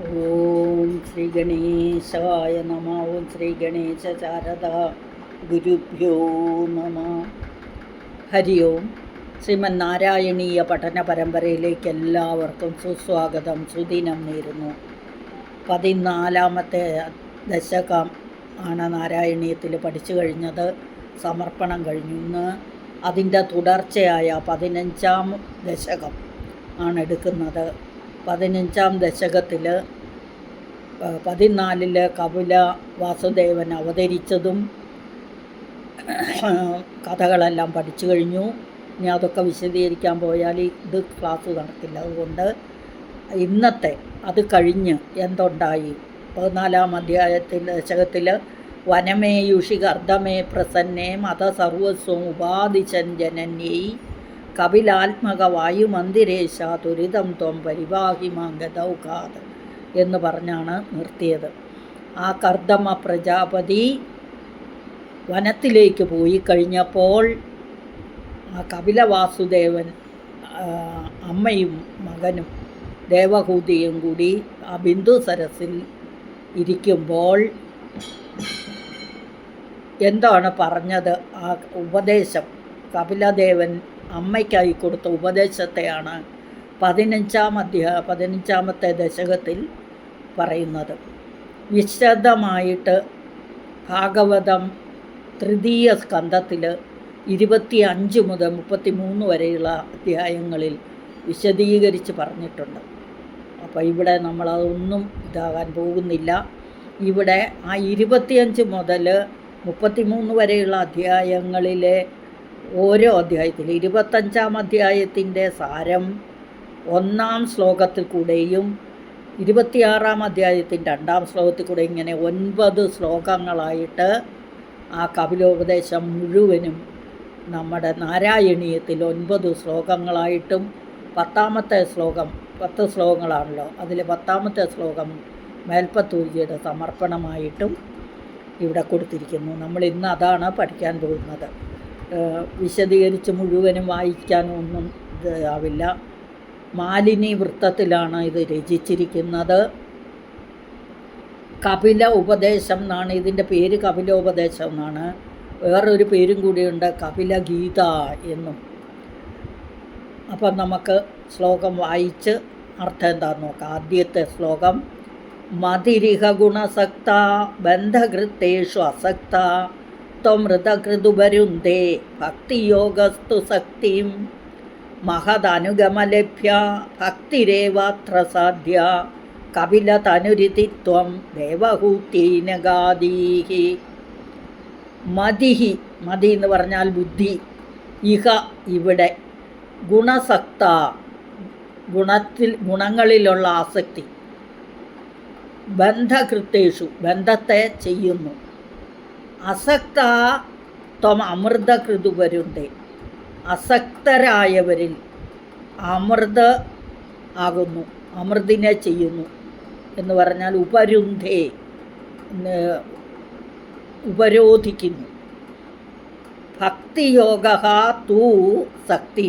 ഓം ശ്രീ ഗണേശായ നമ ഓം ശ്രീ ഗണേശ ശാരദ ഗുരുഭ്യോ നമ ഹരി ഓം ശ്രീമന്നാരായണീയ പഠന പരമ്പരയിലേക്ക് എല്ലാവർക്കും സുസ്വാഗതം. സുദിനം നേരുന്നു. പതിനാലാമത്തെ ദശകം ആണ് നാരായണീയത്തിൽ പഠിച്ചു കഴിഞ്ഞത്. സമർപ്പണം കഴിഞ്ഞു. ഇന്ന് അതിന്റെ തുടർച്ചയായ പതിനഞ്ചാം ദശകം ആണ് എടുക്കുന്നത്. പതിനഞ്ചാം ദശകത്തിൽ പതിനാലിൽ കപില വാസുദേവൻ അവതരിച്ചതും കഥകളെല്ലാം പഠിച്ചു കഴിഞ്ഞു. ഇനി അതൊക്കെ വിശദീകരിക്കാൻ പോയാൽ ഇത് ക്ലാസ് നടക്കില്ല. അതുകൊണ്ട് ഇന്നത്തെ അത് കഴിഞ്ഞ് എന്തുണ്ടായി? പതിനാലാം അധ്യായത്തിൽ ദശകത്തിൽ വനമേയുഷി കർദ്ദമേ പ്രസന്നേ മത സർവസ്വം ഉപാധിശൻ ജനന്യൈ കപിലാത്മക വായുമന്ദിരേശ ദുരിതം ത്വം പരിവാഹിമാങ്കദൗഘാത് എന്ന് പറഞ്ഞാണ് നിർത്തിയത്. ആ കർദമ പ്രജാപതി വനത്തിലേക്ക് പോയി കഴിഞ്ഞപ്പോൾ ആ കപിലവാസുദേവൻ അമ്മയും മകനും ദേവഹൂതിയും കൂടി ആ ബിന്ദു സരസിൽ ഇരിക്കുമ്പോൾ എന്താണ് പറഞ്ഞത്? ആ ഉപദേശം. കപിലദേവൻ അമ്മയ്ക്കായി കൊടുത്ത ഉപദേശത്തെയാണ് പതിനഞ്ചാം അധ്യായ പതിനഞ്ചാമത്തെ ദശകത്തിൽ പറയുന്നത്. വിശദമായിട്ട് ഭാഗവതം തൃതീയ സ്കന്ധത്തിൽ ഇരുപത്തി അഞ്ച് മുതൽ മുപ്പത്തി മൂന്ന് വരെയുള്ള അധ്യായങ്ങളിൽ വിശദീകരിച്ച് പറഞ്ഞിട്ടുണ്ട്. അപ്പോൾ ഇവിടെ നമ്മളതൊന്നും ഇതാകാൻ പോകുന്നില്ല. ഇവിടെ ആ ഇരുപത്തിയഞ്ച് മുതൽ മുപ്പത്തിമൂന്ന് വരെയുള്ള അധ്യായങ്ങളിലെ ഓരോ അധ്യായത്തിൽ ഇരുപത്തഞ്ചാം അധ്യായത്തിന്റെ സാരം ഒന്നാം ശ്ലോകത്തിൽ കൂടെയും ഇരുപത്തിയാറാം അധ്യായത്തിന്റെ രണ്ടാം ശ്ലോകത്തിൽ കൂടെ ഇങ്ങനെ ഒൻപത് ശ്ലോകങ്ങളായിട്ട് ആ കപിലോപദേശം മുഴുവനും നമ്മുടെ നാരായണീയത്തിൽ ഒൻപത് ശ്ലോകങ്ങളായിട്ടും പത്താമത്തെ ശ്ലോകം പത്ത് ശ്ലോകങ്ങളാണല്ലോ അതിൽ പത്താമത്തെ ശ്ലോകം മേൽപ്പത്തൂരിയുടെ സമർപ്പണമായിട്ടും ഇവിടെ കൊടുത്തിരിക്കുന്നു. നമ്മൾ ഇന്ന് അതാണ് പഠിക്കാൻ പോകുന്നത്. വിശദീകരിച്ച് മുഴുവനും വായിക്കാനൊന്നും ഒന്നും ആവില്ല മാലിനി വൃത്തത്തിലാണ് ഇത് രചിച്ചിരിക്കുന്നത്. കപില ഉപദേശം എന്നാണ് ഇതിന്റെ പേര് കപില ഉപദേശം എന്നാണ്. വേറൊരു പേരും കൂടിയുണ്ട് കപില ഗീത എന്നും. അപ്പം നമുക്ക് ശ്ലോകം വായിച്ച് അർത്ഥം എന്താണെന്ന് നോക്കാം. ആദ്യത്തെ ശ്ലോകം മതിരിഹ ഗുണസക്ത ബന്ധകൃത്തേഷു അസക്ത. ത്വമൃതകൃതുപരുന്തേ ഭക്തിയോഗസ്തു ശക്തിം. മഹദനുഗമലഭ്യ ഭക്തിരേവാത്ര സാധ്യ. കപിലതനുരിതിത്വം ദേവഹൂത്തീനഗാദീഹി. മതിഹി മതി എന്ന് പറഞ്ഞാൽ ബുദ്ധി. ഇഹ ഇവിടെ ഗുണസക്ത ഗുണത്തിൽ ഗുണങ്ങളിലുള്ള ആസക്തി. ബന്ധകൃത്തേഷു ബന്ധത്തെ ചെയ്യുന്നു. അസക്ത ത്വം അമൃതകൃതുവരുണ്ട്. അസക്തരായവരിൽ അമൃത ആകുന്നു അമൃതിനെ ചെയ്യുന്നു എന്ന് പറഞ്ഞാൽ ഉപരുന്ധേ ഉപരോധിക്കുന്നു. ഭക്തിയോഗ തൂ സക്തി.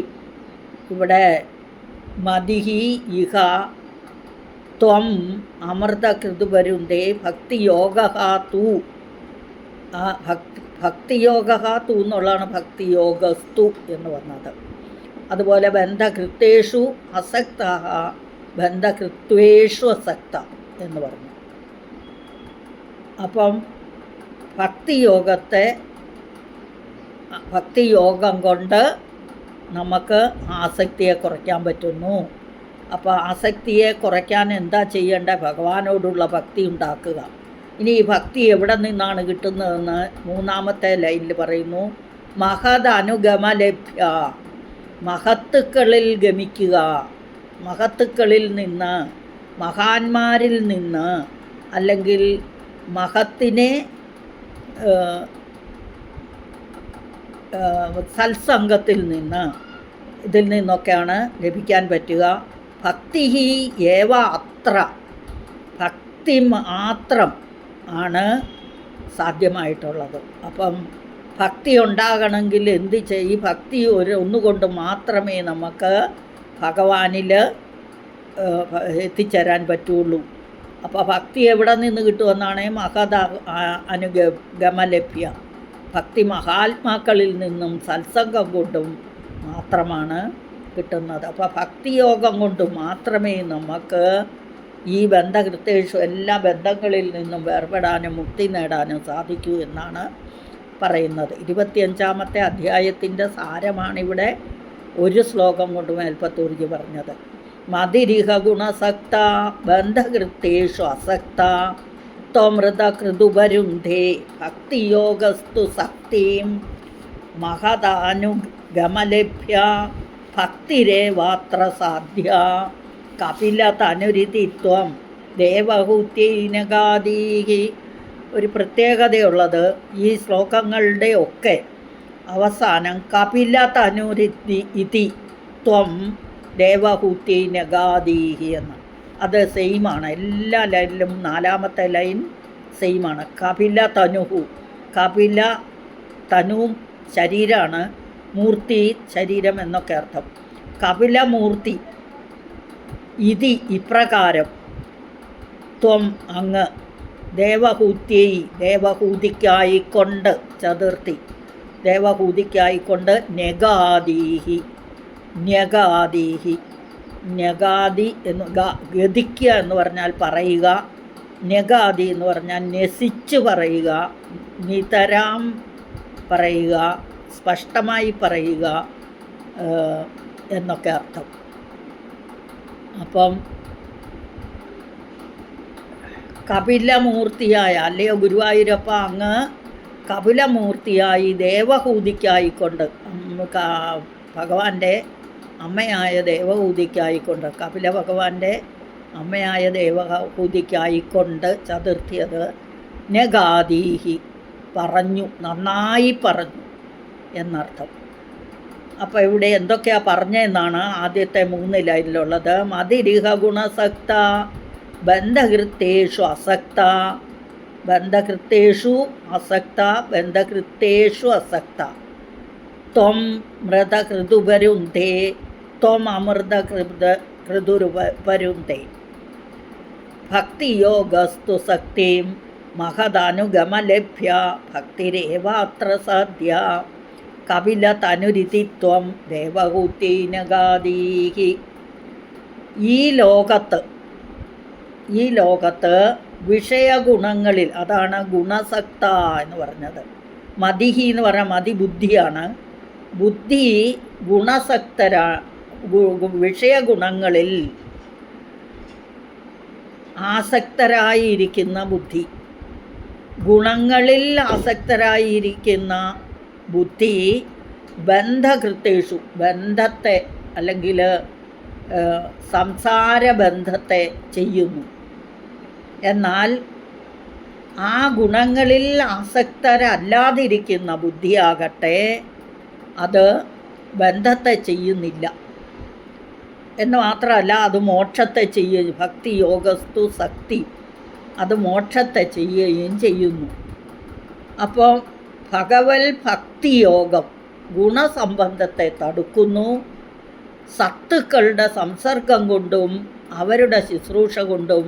ഇവിടെ മതിഹി ഇഹ ത്വം അമൃതകൃതുവരുന്തേ ഭക്തിയോഗ തൂ ആ ഭക്തി ഭക്തിയോഗ തു എന്നുള്ളതാണ് ഭക്തിയോഗസ്തു എന്ന് പറഞ്ഞത്. അതുപോലെ ബന്ധകൃത്തേഷു അസക്ത ബന്ധകൃത്വേഷു അസക്ത എന്ന് പറഞ്ഞു. അപ്പം ഭക്തിയോഗത്തെ ഭക്തിയോഗം കൊണ്ട് നമുക്ക് ആസക്തിയെ കുറയ്ക്കാൻ പറ്റുന്നു. അപ്പോൾ ആസക്തിയെ കുറയ്ക്കാൻ എന്താ ചെയ്യേണ്ടത് ഭഗവാനോടുള്ള ഭക്തി ഉണ്ടാക്കുക. ഇനി ഈ ഭക്തി എവിടെ നിന്നാണ് കിട്ടുന്നതെന്ന് മൂന്നാമത്തെ ലൈനിൽ പറയുന്നു മഹത് അനുഗമലഭ്യ മഹത്തുക്കളിൽ ഗമിക്കുക മഹത്തുക്കളിൽ നിന്ന് മഹാന്മാരിൽ നിന്ന് അല്ലെങ്കിൽ മഹത്തിനെ സത്സംഗത്തിൽ നിന്ന് ഇതിൽ നിന്നൊക്കെയാണ് ലഭിക്കാൻ പറ്റുക. ഭക്തി ഏവ അത്ര ഭക്തി മാത്രം. ആണ് സാധ്യമായിട്ടുള്ളത്. അപ്പം ഭക്തി ഉണ്ടാകണമെങ്കിൽ എന്ത് ചെയ്യും ഭക്തി ഒരു ഒന്നുകൊണ്ട് മാത്രമേ നമുക്ക് ഭഗവാനിൽ എത്തിച്ചേരാൻ പറ്റുള്ളൂ. അപ്പോൾ ഭക്തി എവിടെ നിന്ന് കിട്ടുമെന്നാണ് മഹത അനുഗ ഗമലഭ്യ. ഭക്തി മഹാത്മാക്കളിൽ നിന്നും സത്സംഗം കൊണ്ടും മാത്രമാണ് കിട്ടുന്നത്. അപ്പോൾ ഭക്തിയോഗം കൊണ്ട് മാത്രമേ നമുക്ക് ഈ ബന്ധകൃത്യേഷു എല്ലാ ബന്ധങ്ങളിൽ നിന്നും വേർപെടാനും മുക്തി നേടാനും സാധിക്കൂ എന്നാണ് പറയുന്നത്. ഇരുപത്തിയഞ്ചാമത്തെ അധ്യായത്തിന്റെ സാരമാണിവിടെ ഒരു ശ്ലോകം കൊണ്ട് മേൽപ്പത്തൂർജി പറഞ്ഞത്. മതിരിഹ ഗുണസക്ത ബന്ധകൃത്യേഷു അസക്ത ത്വമൃത കൃതുപരുന്ധേ ഭക്തിയോഗസ്തു സക്തിം മഹദാനുഗമലഭ്യ ഭക്തിരേവാത്ര സാധ്യ കപില തനുരിതിത്വം ദേവഹൂത്യൈനകാദീഹി ഒരു പ്രത്യേകതയുള്ളത് ഈ ശ്ലോകങ്ങളുടെ ഒക്കെ അവസാനം കപില തനുരിതി ഇതി ത്വം ദേവഹൂത്യൈനകാദീഹി എന്ന്. അത് സെയിമാണ്. എല്ലാ ലൈനിലും നാലാമത്തെ ലൈൻ സെയിമാണ്. കപില തനുഹു കപില തനുവും ശരീരമാണ് മൂർത്തി ശരീരം എന്നൊക്കെ അർത്ഥം. കപിലമൂർത്തി ഇതി ഇപ്രകാരം. ത്വം അങ്ങ് ദേവഹൂത്യൈ ദേവഹൂതിക്കായിക്കൊണ്ട് ചതുർത്ഥി. ദേവഹൂതിക്കായിക്കൊണ്ട് നെഗാദീഹി ന്യഗാദീഹി. ന്യഗാദി എന്ന് ഗതിക്കുക എന്ന് പറഞ്ഞാൽ പറയുക. ന്യഗാദി എന്ന് പറഞ്ഞാൽ നസിച്ച് പറയുക. നിതരാം പറയുക. സ്പഷ്ടമായി പറയുക. എന്നൊക്കെ അർത്ഥം. അപ്പം കപിലമൂർത്തിയായ അല്ലയോ ഗുരുവായൂരപ്പ അങ്ങ് കപിലമൂർത്തിയായി ദേവഹൂതിക്കായിക്കൊണ്ട് ഭഗവാന്റെ അമ്മയായ ദേവഹൂതിക്കായിക്കൊണ്ട് കപില ഭഗവാന്റെ അമ്മയായ ദേവഹൂതിക്കായിക്കൊണ്ട് ചതുർത്ഥിയത് നഗാദീഹി പറഞ്ഞു നന്നായി പറഞ്ഞു എന്നർത്ഥം. അപ്പോൾ ഇവിടെ എന്തൊക്കെയാണ് പറഞ്ഞതെന്നാണ് ആദ്യത്തെ മൂന്ന് ലൈനിലുള്ളത്. മതിരിഹ ഗുണസക്ത ബന്ധകൃത്തേഷു അസക്ത. ബന്ധകൃത്തേഷു അസക്ത ബന്ധകൃത്തേഷു അസക്ത. ത്വം മൃതകൃതുപരുന്തേ ത്വം അമൃതകൃത കൃതുരുപരുന്തേ. ഭക്തിയോഗസ്തു സക്തിം മഹദനുഗമലഭ്യ ഭക്തിരേവാത്ര സാധ്യ കപിലതനുരിതിത്വം ദേവഹൂത്തീനഗാദീഹി ഈ ലോകത്ത് ഈ ലോകത്ത് വിഷയഗുണങ്ങളിൽ അതാണ് ഗുണസക്ത എന്ന് പറഞ്ഞത്. മതിഹി എന്ന് പറഞ്ഞാൽ മതി ബുദ്ധിയാണ്. ബുദ്ധി ഗുണസക്തരാ വിഷയഗുണങ്ങളിൽ ആസക്തരായിരിക്കുന്ന ബുദ്ധി. ഗുണങ്ങളിൽ ആസക്തരായിരിക്കുന്ന ബുദ്ധി ബന്ധകൃത്തേഷു ബന്ധത്തെ അല്ലെങ്കിൽ സംസാര ബന്ധത്തെ ചെയ്യുന്നു. എന്നാൽ ആ ഗുണങ്ങളിൽ ആസക്തരല്ലാതിരിക്കുന്ന ബുദ്ധിയാകട്ടെ അത് ബന്ധത്തെ ചെയ്യുന്നില്ല. എന്ന് മാത്രമല്ല അത് മോക്ഷത്തെ ചെയ്യുകയും ഭക്തി യോഗസ്തു ശക്തി അത് മോക്ഷത്തെ ചെയ്യുകയും ചെയ്യുന്നു. അപ്പോൾ ഭഗവൽ ഭക്തിയോഗം ഗുണസംബന്ധത്തെ തടുക്കുന്നു. സത്തുക്കളുടെ സംസർഗം കൊണ്ടും അവരുടെ ശുശ്രൂഷ കൊണ്ടും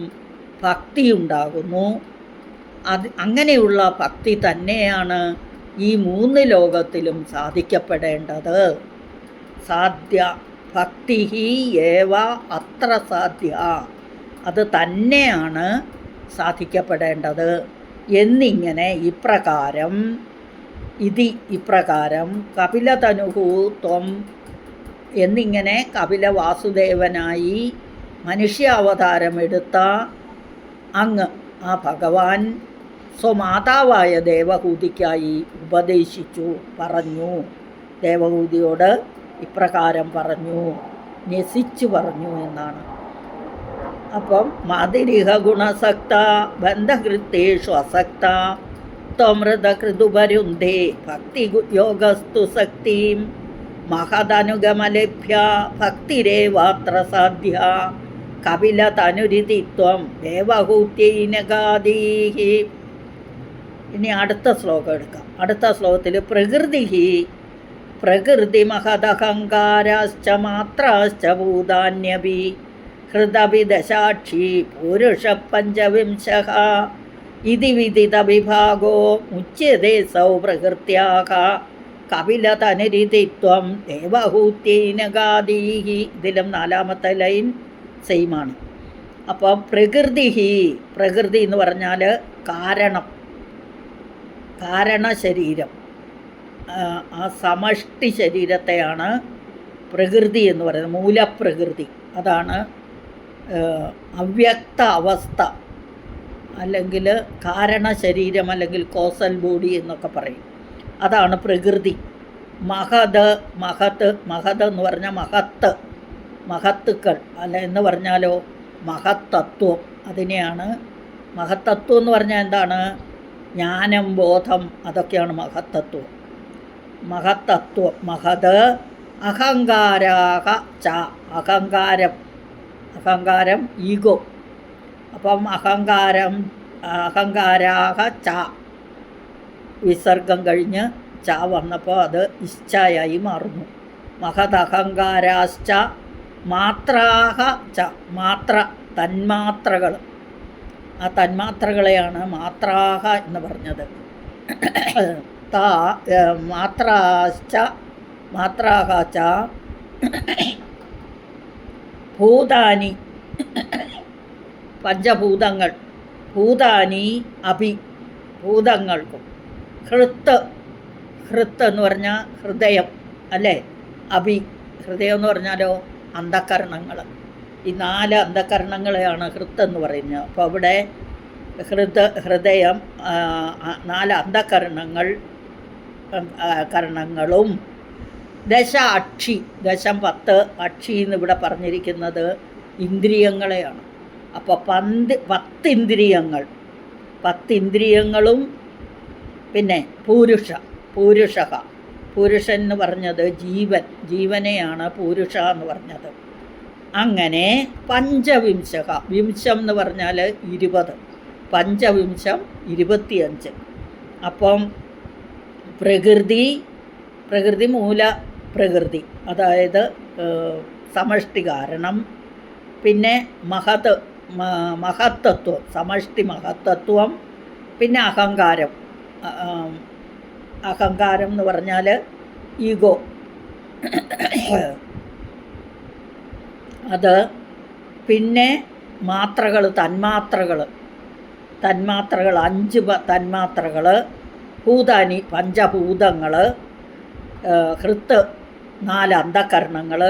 ഭക്തി ഉണ്ടാകുന്നു അത് അങ്ങനെയുള്ള ഭക്തി തന്നെയാണ് ഈ മൂന്ന് ലോകത്തിലും സാധിക്കപ്പെടേണ്ടത്. സാധ്യ ഭക്തി ഏവ അത്ര സാധ്യ. അത് തന്നെയാണ് സാധിക്കപ്പെടേണ്ടത്. എന്നിങ്ങനെ ഇപ്രകാരം ഇതി ഇപ്രകാരം കപിലതനുഹു ത്വം എന്നിങ്ങനെ കപില വാസുദേവനായി മനുഷ്യാവതാരമെടുത്ത അങ്ങ് ആ ഭഗവാൻ സ്വമാതാവായ ദേവഹൂതിക്കായി ഉപദേശിച്ചു പറഞ്ഞു. ദേവഹൂതിയോട് ഇപ്രകാരം പറഞ്ഞു നസിച്ചു പറഞ്ഞു എന്നാണ്. അപ്പം മാതിരിഹ ഗുണസക്ത ബന്ധകൃത്തേഷു അസക്ത ത്വമൃതകൃതുപരുന്ധേ ഭക്തി യോഗസ്തു ശക്തിം മഹദനുഗമലഭ്യ ഭക്തിരേവാത്ര സാധ്യ കപിലതനുരിതിത്വം ദേവഹൂത്യൈനഗാദീഹി ഇനി അടുത്ത ശ്ലോകം എടുക്കാം. അടുത്ത ശ്ലോകത്തിൽ പ്രകൃതി പ്രകൃതി മഹദഹങ്കാരാശ്ച മാത്രാശ്ച ഭൂതാന്യപി ഹൃദപി ദശാക്ഷി പുരുഷ പഞ്ചവിംശ ഇതി വിദിത വിഭാഗോ മുച്യതേ സൗ പ്രകൃത്യാക കപിലതനരിതിത്വം ദേവഹൂത്യൈനഗാദീഹി ഇതിലും നാലാമത്തെ ലൈൻ സെയിമാണ്. അപ്പം പ്രകൃതി പ്രകൃതി എന്ന് പറഞ്ഞാൽ കാരണം. കാരണ ശരീരം ആ, സമഷ്ടി ശരീരത്തെയാണ് പ്രകൃതി എന്ന് പറയുന്നത് മൂലപ്രകൃതി. അതാണ് അവ്യക്ത അവസ്ഥ. അല്ലെങ്കിൽ കാരണ ശരീരം അല്ലെങ്കിൽ കോസൽ ബോഡി എന്നൊക്കെ പറയും. അതാണ് പ്രകൃതി. മഹത് മഹത്ത് മഹത് എന്ന് പറഞ്ഞാൽ മഹത്ത് മഹത്തുക്കൾ അല്ല എന്ന് പറഞ്ഞാലോ മഹത്തത്വം. അതിനെയാണ് മഹത്തത്വം എന്ന് പറഞ്ഞാൽ എന്താണ്? ജ്ഞാനം ബോധം അതൊക്കെയാണ് മഹത്തത്വം. മഹത്തത്വം മഹത് അഹങ്കാരാഹ ച അഹങ്കാരം. അഹങ്കാരം ഈഗോ. അപ്പം അഹങ്കാരം അഹങ്കാരാഹ ച. വിസർഗം കഴിഞ്ഞ് ച വന്നപ്പോൾ അത് ഇച്ഛയായി മാറുന്നു. മഹദഹങ്കാരാശ്ച മാത്രാഹ ച. മാത്ര തന്മാത്രകൾ. ആ തന്മാത്രകളെയാണ് മാത്രാഹ എന്ന് പറഞ്ഞത്. താ മാത്രാശ്ച മാത്രാഹ ച. ഭൂതാനി പഞ്ചഭൂതങ്ങൾ. ഭൂതാനി അഭി ഭൂതങ്ങൾക്കും. ഹൃത്ത് ഹൃത്ത് എന്ന് പറഞ്ഞാൽ ഹൃദയം അല്ലേ? അഭി ഹൃദയം എന്ന് പറഞ്ഞാലോ അന്ധകരണങ്ങൾ ഈ നാല് അന്ധകരണങ്ങളെയാണ് ഹൃത്ത് എന്ന് പറയുന്നത്. അപ്പോൾ അവിടെ ഹൃദ ഹൃദയം നാല് അന്ധകരണങ്ങൾ കരണങ്ങളും. ദശ അക്ഷി ദശം പത്ത് അക്ഷി എന്ന് ഇവിടെ പറഞ്ഞിരിക്കുന്നത് ഇന്ദ്രിയങ്ങളെയാണ്. അപ്പോൾ പന്ത് പത്ത് ഇന്ദ്രിയങ്ങൾ പത്ത് ഇന്ദ്രിയങ്ങളും പിന്നെ പൂരുഷ പൂരുഷ പുരുഷൻ എന്ന് പറഞ്ഞത് ജീവൻ. ജീവനെയാണ് പൂരുഷ എന്ന് പറഞ്ഞത്. അങ്ങനെ പഞ്ചവിംശക വിംശം എന്ന് പറഞ്ഞാൽ ഇരുപത്. പഞ്ചവിംശം ഇരുപത്തിയഞ്ച്. അപ്പം പ്രകൃതി പ്രകൃതി മൂല പ്രകൃതി. അതായത് സമഷ്ടി കാരണം. പിന്നെ മഹത് മഹത്തത്വം സമഷ്ടി മഹത്തത്വം പിന്നെ അഹങ്കാരം. അഹങ്കാരം എന്ന് പറഞ്ഞാൽ ഈഗോ. അത് പിന്നെ മാത്രകൾ തന്മാത്രകൾ തന്മാത്രകൾ അഞ്ച് തന്മാത്രകൾ ഭൂതാനി പഞ്ചഭൂതങ്ങൾ ഹൃത്ത് നാല് അന്ധകരണങ്ങൾ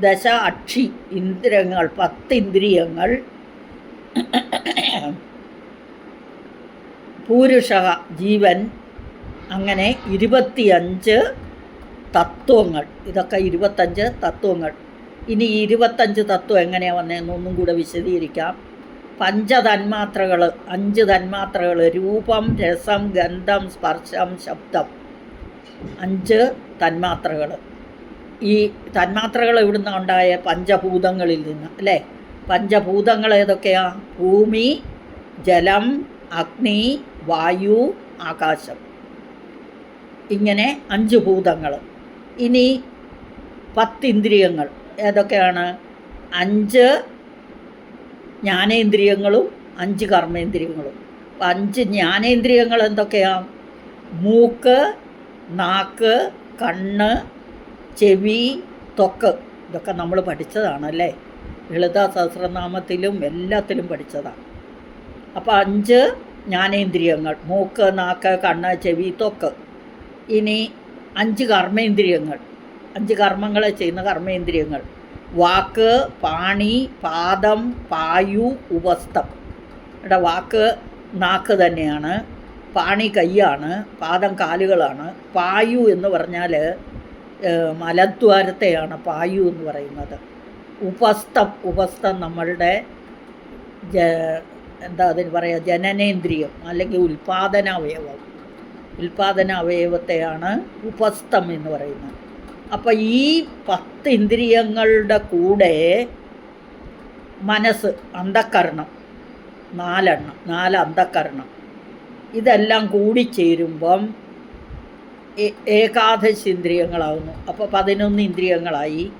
ദശ അക്ഷി ഇന്ദ്രിയങ്ങൾ പത്ത് ഇന്ദ്രിയങ്ങൾ പൂരുഷ ജീവൻ അങ്ങനെ ഇരുപത്തിയഞ്ച് തത്വങ്ങൾ. ഇതൊക്കെ ഇരുപത്തഞ്ച് തത്വങ്ങൾ. ഇനി ഇരുപത്തഞ്ച് തത്വം എങ്ങനെയാണ് വന്നതെന്ന് ഒന്നും കൂടെ വിശദീകരിക്കാം. പഞ്ചതന്മാത്രകൾ അഞ്ച് തന്മാത്രകൾ രൂപം രസം ഗന്ധം സ്പർശം ശബ്ദം. അഞ്ച് തന്മാത്രകൾ ഈ തന്മാത്രകൾ ഇവിടുന്ന് ഉണ്ടായ പഞ്ചഭൂതങ്ങളിൽ നിന്ന് അല്ലേ? പഞ്ചഭൂതങ്ങൾ ഏതൊക്കെയാ? ഭൂമി ജലം അഗ്നി വായു ആകാശം. ഇങ്ങനെ അഞ്ച് ഭൂതങ്ങൾ. ഇനി പത്തിന്ദ്രിയങ്ങൾ ഏതൊക്കെയാണ്? അഞ്ച് ജ്ഞാനേന്ദ്രിയങ്ങളും അഞ്ച് കർമ്മേന്ദ്രിയങ്ങളും. അപ്പം അഞ്ച് ജ്ഞാനേന്ദ്രിയങ്ങൾ എന്തൊക്കെയാണ് മൂക്ക് നാക്ക് കണ്ണ് ചെവി തൊക്ക് ഇതൊക്കെ നമ്മൾ പഠിച്ചതാണല്ലേ ലളിത സഹസ്രനാമത്തിലും എല്ലാത്തിലും പഠിച്ചതാണ്. അപ്പോൾ അഞ്ച് ജ്ഞാനേന്ദ്രിയങ്ങൾ മൂക്ക് നാക്ക് കണ്ണ് ചെവി തൊക്ക് ഇനി അഞ്ച് കർമ്മേന്ദ്രിയങ്ങൾ. അഞ്ച് കർമ്മങ്ങളെ ചെയ്യുന്ന കർമ്മേന്ദ്രിയങ്ങൾ. വാക്ക് പാണി പാദം പായു ഉപസ്ഥം. ഇവിടെ വാക്ക് നാക്ക് തന്നെയാണ്. പാണി കൈയാണ്. പാദം കാലുകളാണ്. പായു എന്ന് പറഞ്ഞാൽ മലദ്വാരത്തെയാണ് പായു എന്ന് പറയുന്നത്. ഉപസ്ഥം ഉപസ്ഥം നമ്മളുടെ ജ എന്താ അതിന് പറയുക ജനനേന്ദ്രിയം അല്ലെങ്കിൽ ഉൽപാദന അവയവം ഉൽപാദന അവയവത്തെയാണ് ഉപസ്ഥം എന്ന് പറയുന്നത്. അപ്പം ഈ പത്ത് ഇന്ദ്രിയങ്ങളുടെ കൂടെ മനസ്സ് അന്ധക്കരണം നാലെണ്ണം നാല് അന്ധക്കരണം ഇതെല്ലാം കൂടിച്ചേരുമ്പം ഏകാദശ ഇന്ദ്രിയങ്ങളാവുന്നു അപ്പോൾ പതിനൊന്ന് ഇന്ദ്രിയങ്ങളായി.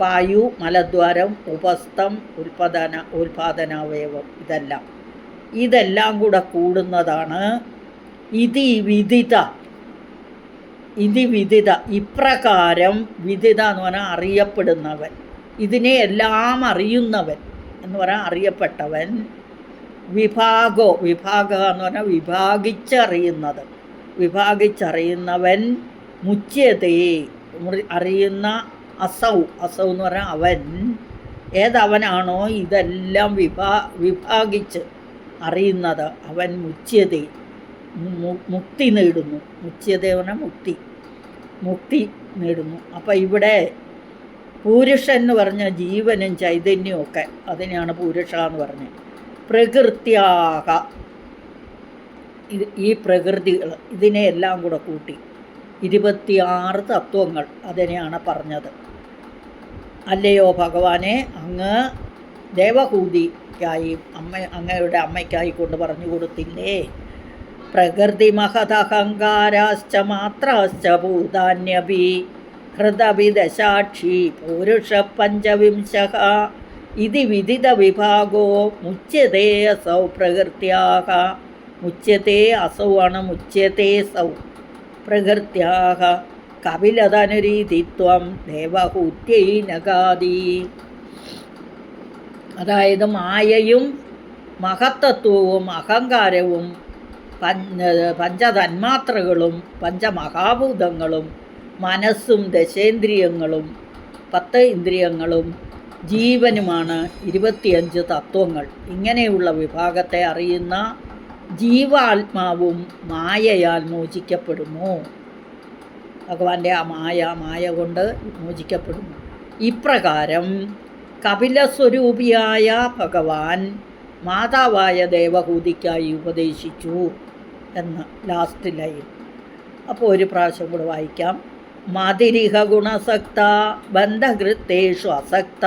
പായു മലദ്വാരം ഉപസ്ഥം ഉൽപാദന ഉൽപാദനാവയവം ഇതെല്ലാം. ഇതെല്ലാം കൂടെ കൂടുന്നതാണ് ഇതി വിദിത ഇതി വിദിത ഇപ്രകാരം വിദിത എന്ന് പറഞ്ഞാൽ അറിയപ്പെടുന്നവൻ. ഇതിനെ എല്ലാം അറിയുന്നവൻ എന്ന് പറഞ്ഞാൽ അറിയപ്പെട്ടവൻ. വിഭാഗോ വിഭാഗ എന്ന് പറഞ്ഞാൽ വിഭാഗിച്ചറിയുന്നത്. വിഭാഗിച്ചറിയുന്നവൻ മുച്യതയെ അറിയുന്ന അസൗ അസൗ എന്ന് പറഞ്ഞാൽ അവൻ. ഏതവനാണോ ഇതെല്ലാം വിഭാ വിഭാഗിച്ച് അറിയുന്നത് അവൻ മുച്യത മുക്തി നേടുന്നു. മുച്യത എന്ന് പറഞ്ഞാൽ മുക്തി. മുക്തി നേടുന്നു. അപ്പം ഇവിടെ പൂരുഷൻ എന്ന് പറഞ്ഞ ജീവനും ചൈതന്യവും ഒക്കെ. അതിനെയാണ് പൂരുഷ എന്ന് പറഞ്ഞത്. പ്രകൃത്യാക ഈ പ്രകൃതികൾ ഇതിനെ എല്ലാം കൂടെ കൂട്ടി. ഇരുപത്തിയാറ് തത്വങ്ങൾ അതിനെയാണ് പറഞ്ഞത്. അല്ലയോ ഭഗവാനെ അങ്ങ് ദേവഹൂതിക്കായി അമ്മ അങ്ങയുടെ അമ്മയ്ക്കായി കൊണ്ട് പറഞ്ഞു കൊടുത്തില്ലേ? പ്രകൃതി മഹദഹങ്കാരാശ്ച മാത്രാശ്ച ഭൂതാന്യപി ഹൃദവിദശാക്ഷി പുരുഷ പഞ്ചവിംശ ഇതി വിദിത വിഭാഗോ മുച്യതേ അസൗ പ്രകൃത്യാഹ മുച്യത്തെ അസൗവാണ് മുച്ചത്തെ സൗ. പ്രകൃത്യാഹ കപിലതനുരീതിത്വം ദേവഹൂത്യൈ അതായത് മായയും മഹത്തത്വവും അഹങ്കാരവും പഞ്ച പഞ്ചതന്മാത്രകളും പഞ്ചമഹാഭൂതങ്ങളും മനസ്സും ദശേന്ദ്രിയങ്ങളും പത്ത് ഇന്ദ്രിയങ്ങളും ജീവനുമാണ് ഇരുപത്തിയഞ്ച് തത്വങ്ങൾ. ഇങ്ങനെയുള്ള വിഭാഗത്തെ അറിയുന്ന ജീവാത്മാവും മായയാൽ മോചിക്കപ്പെടുന്നു ഭഗവാന്റെ ആ മായ മായ കൊണ്ട് മോചിക്കപ്പെടുന്നു. ഇപ്രകാരം കപിലസ്വരൂപിയായ ഭഗവാൻ മാതാവായ ദേവഹൂതിക്കായി ഉപദേശിച്ചു എന്ന് ലാസ്റ്റ് ലൈൻ അപ്പോൾ ഒരു പ്രാവശ്യം കൂടെ വായിക്കാം. മതിരിഹ ഗുണസക്ത ബന്ധകൃത്തേഷു അസക്ത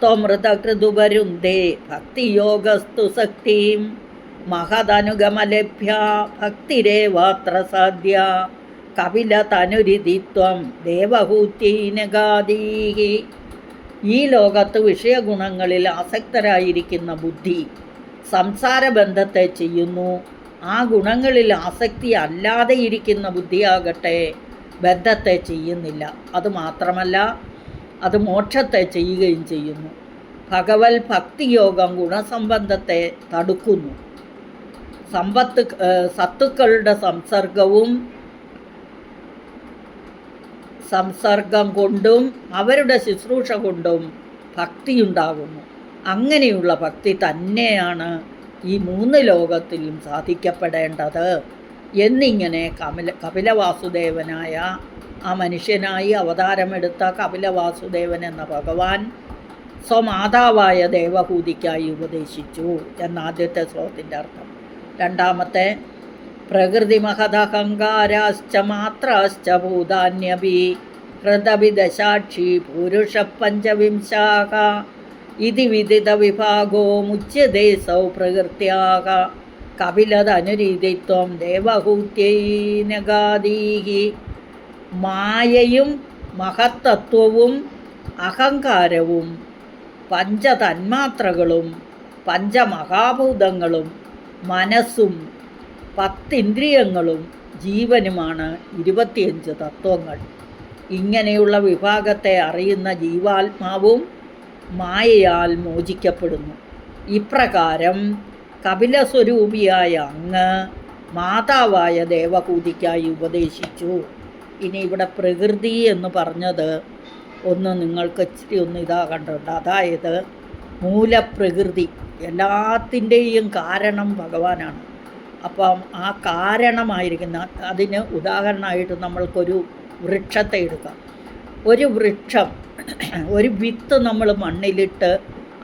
ത്വമൃതകൃതുപരുന്തേ ഭക്തിയോഗസ്തു മഹദനുഗമലഭ്യ ഭക്തിരേവാത്ര സാധ്യ കപിലതനുരിതിത്വം ദേവഹൂത്യൈനഗാദീഹി ഈ ലോകത്ത് വിഷയഗുണങ്ങളിൽ ആസക്തരായിരിക്കുന്ന ബുദ്ധി സംസാരബന്ധത്തെ ചെയ്യുന്നു. ആ ഗുണങ്ങളിൽ ആസക്തി അല്ലാതെ ഇരിക്കുന്ന ബുദ്ധിയാകട്ടെ ബന്ധത്തെ ചെയ്യുന്നില്ല. അത് മാത്രമല്ല അത് മോക്ഷത്തെ ചെയ്യുകയും ചെയ്യുന്നു. ഭഗവത് ഭക്തിയോഗം ഗുണസംബന്ധത്തെ തടുക്കുന്നു. സമ്പത്ത് സത്തുക്കളുടെ സംസർഗവും സംസർഗം കൊണ്ടും അവരുടെ ശുശ്രൂഷ കൊണ്ടും ഭക്തിയുണ്ടാകുന്നു. അങ്ങനെയുള്ള ഭക്തി തന്നെയാണ് ഈ മൂന്ന് ലോകത്തിലും സാധിക്കപ്പെടേണ്ടത് എന്നിങ്ങനെ കപില കപിലവാസുദേവനായ ആ മനുഷ്യനായി അവതാരമെടുത്ത കപിലവാസുദേവൻ എന്ന ഭഗവാൻ സ്വമാതാവായ ദേവഭൂതിക്കായി ഉപദേശിച്ചു എന്നാദ്യത്തെ ശ്ലോകത്തിന്റെ അർത്ഥം. രണ്ടാമത്തെ പ്രകൃതി മഹദഹങ്കാരാശ്ച മാത്രാശ്ച ഭൂതാന്യപി ഹൃദപി ദശാക്ഷി പുരുഷ പഞ്ചവിംശാക ഇതി വിദിത വിഭാഗോ മുച്യതേ സൗ പ്രകൃത്യാക കപിലതനുരീതിത്വം ദേവഹൂത്യൈനഗാദീഹി. മായയും മഹത്തത്വവും അഹങ്കാരവും പഞ്ചതന്മാത്രകളും പഞ്ചമഹാഭൂതങ്ങളും മനസ്സും പത്തിന്ദ്രിയങ്ങളും ജീവനുമാണ് ഇരുപത്തിയഞ്ച് തത്വങ്ങൾ. ഇങ്ങനെയുള്ള വിഭാഗത്തെ അറിയുന്ന ജീവാത്മാവും മായയാൽ മോചിക്കപ്പെടുന്നു. ഇപ്രകാരം കപിലസ്വരൂപിയായ അങ്ങ് മാതാവായ ദേവകൂതിക്കായി ഉപദേശിച്ചു. ഇനി ഇവിടെ പ്രകൃതി എന്ന് പറഞ്ഞത് ഒന്ന് നിങ്ങൾക്ക് ഇച്ചിരി ഒന്ന് ഇതാകണ്ടുണ്ട് അതായത് മൂലപ്രകൃതി എല്ലാത്തിന്റെയും കാരണം ഭഗവാനാണ്. അപ്പം ആ കാരണമായിരിക്കുന്ന അതിന് ഉദാഹരണമായിട്ട് നമ്മൾക്കൊരു വൃക്ഷത്തെ എടുക്കാം. ഒരു വൃക്ഷം ഒരു വിത്ത് നമ്മൾ മണ്ണിലിട്ട്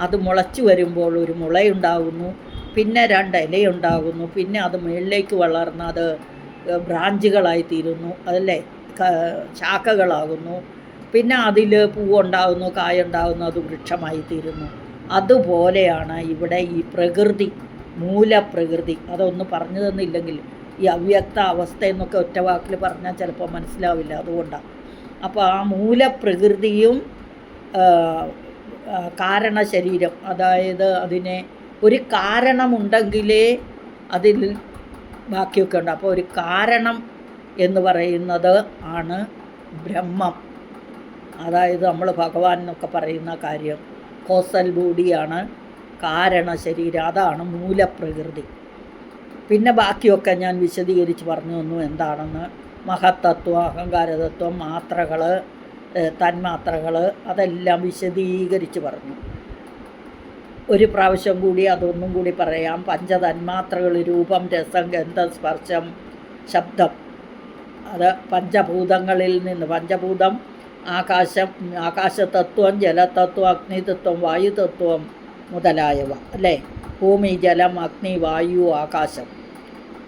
അത് മുളച്ചു വരുമ്പോൾ ഒരു മുളയുണ്ടാകുന്നു പിന്നെ രണ്ട് ഇലയുണ്ടാകുന്നു പിന്നെ അത് മുകളിലേക്ക് വളർന്ന് അത് ബ്രാഞ്ചുകളായി തീരുന്നു അതല്ലേ? ശാഖകളാകുന്നു പിന്നെ അതിൽ പൂവുണ്ടാകുന്നു കായുണ്ടാകുന്നു അത് വൃക്ഷമായി തീരുന്നു. അതുപോലെയാണ് ഇവിടെ ഈ പ്രകൃതി മൂലപ്രകൃതി. അതൊന്ന് പറഞ്ഞു തന്നില്ലെങ്കിൽ ഈ അവ്യക്ത അവസ്ഥ എന്നൊക്കെ ഒറ്റ വാക്കിൽ പറഞ്ഞാൽ ചിലപ്പോൾ മനസ്സിലാവില്ല അതുകൊണ്ടാണ്. അപ്പോൾ ആ മൂലപ്രകൃതിയും കാരണശരീരം അതായത് അതിനെ ഒരു കാരണമുണ്ടെങ്കിലേ അതിൽ ബാക്കിയൊക്കെ ഉണ്ട്. അപ്പോൾ ഒരു കാരണം എന്ന് പറയുന്നത് ആണ് ബ്രഹ്മം. അതായത് നമ്മൾ ഭഗവാൻ എന്നൊക്കെ പറയുന്ന കാര്യം. കോസൽ ബോഡിയാണ് കാരണ ശരീരം. അതാണ് മൂലപ്രകൃതി. പിന്നെ ബാക്കിയൊക്കെ ഞാൻ വിശദീകരിച്ച് പറഞ്ഞു തന്നു എന്താണെന്ന്. മഹത്തത്വം അഹങ്കാരതത്വം മാത്രകൾ തന്മാത്രകൾ അതെല്ലാം വിശദീകരിച്ച് പറഞ്ഞു. ഒരു പ്രാവശ്യം കൂടി അതൊന്നും കൂടി പറയാം. പഞ്ചതന്മാത്രകൾ രൂപം രസം ഗന്ധം സ്പർശം ശബ്ദം. അത് പഞ്ചഭൂതങ്ങളിൽ നിന്ന് പഞ്ചഭൂതം ആകാശം ആകാശതത്വം ജലതത്വം അഗ്നിതത്വം വായുതത്വം മുതലായവ അല്ലേ? ഭൂമി ജലം അഗ്നി വായു ആകാശം.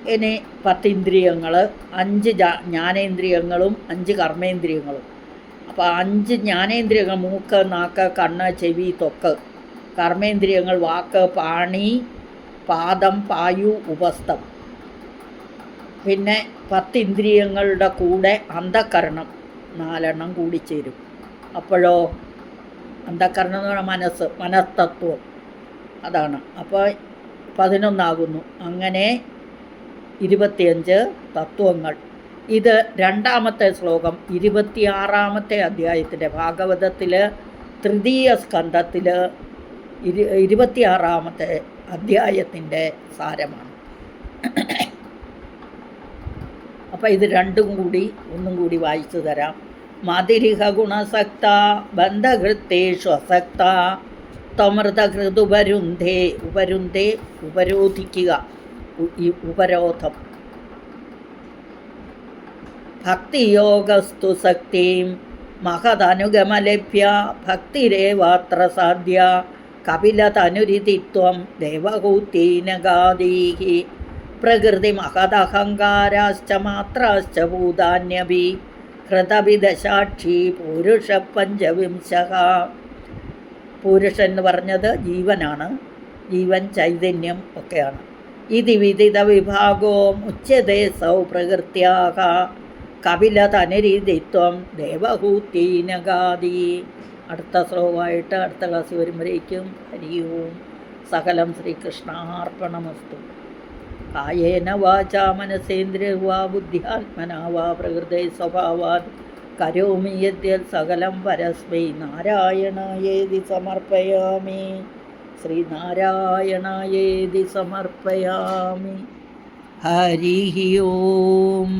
ഇനി പത്തിന്ദ്രിയങ്ങൾ അഞ്ച് ജ്ഞാനേന്ദ്രിയങ്ങളും അഞ്ച് കർമ്മേന്ദ്രിയങ്ങളും. അപ്പോൾ അഞ്ച് ജ്ഞാനേന്ദ്രിയങ്ങൾ മൂക്ക് നാക്ക് കണ്ണ് ചെവി തൊക്ക്. കർമ്മേന്ദ്രിയങ്ങൾ വാക്ക് പാണി പാദം പായു ഉപസ്ഥം. പിന്നെ പത്തിന്ദ്രിയങ്ങളുടെ കൂടെ അന്ധകരണം. നാലെണ്ണം കൂടി ചേരും. അപ്പോഴോ അന്ധകരണം എന്ന് പറഞ്ഞാൽ മനസ്സ് മനസ്തത്വം. അതാണ്. അപ്പോൾ പതിനൊന്നാകുന്നു. അങ്ങനെ ഇരുപത്തിയഞ്ച് തത്വങ്ങൾ. ഇത് രണ്ടാമത്തെ ശ്ലോകം ഇരുപത്തിയാറാമത്തെ അധ്യായത്തിന്റെ ഭാഗവതത്തിൽ തൃതീയ സ്കന്ധത്തിൽ ഇരു ഇരുപത്തിയാറാമത്തെ അധ്യായത്തിന്റെ സാരമാണ്. അപ്പം ഇത് രണ്ടും കൂടി ഒന്നും കൂടി വായിച്ചു തരാം. മതിരിഹ ഗുണസക്ത ബന്ധകൃത്തേഷു അസക്ത തമൃതകൃതുപരുന്ധേ ഉപരുന്ധേ ഉപരോധിക്കുക ഉപരോധം. ഭക്തിയോഗസ്തു സക്തിം മഹതനുഗമലഭ്യ ഭക്തിരേവാത്ര സാധ്യ കപിലതനുരിതിത്വം ദേവഹൂത്തീനഗാദീഹി പ്രകൃതി മഹദഹങ്കാരാശ്ച മാത്രാശ്ച ഭൂതാന്യപി ഹൃതവിദശാക്ഷി പുരുഷ പഞ്ചവിംശക. പുരുഷൻ എന്ന് പറഞ്ഞത് ജീവനാണ്. ജീവൻ ചൈതന്യം ഒക്കെയാണ്. ഇതി വിദിത വിഭാഗോ ഉച്ചതേ സൗ പ്രകൃത്യാഹ. കപിലതനരീതിത്വം ദേവഹൂത്തീനഗാദി. അടുത്ത ശ്ലോകമായിട്ട് അടുത്ത ക്ലാസ് വരുമ്പോഴേക്കും ഹരി ഓം സകലം ശ്രീകൃഷ്ണാർപ്പണമസ്തു. കായേന വാചാ മനസേന്ദ്രിയവാ ബുദ്ധ്യാത്മനാ വാ പ്രകൃതേ സ്വഭാവാത് കരോമി യദ്യത് സകലം പരസ്മൈ നാരായണായേതി സമർപ്പയാമി. ശ്രീനാരായണായേതി സമർപ്പയാമി. ഹരി ഓം.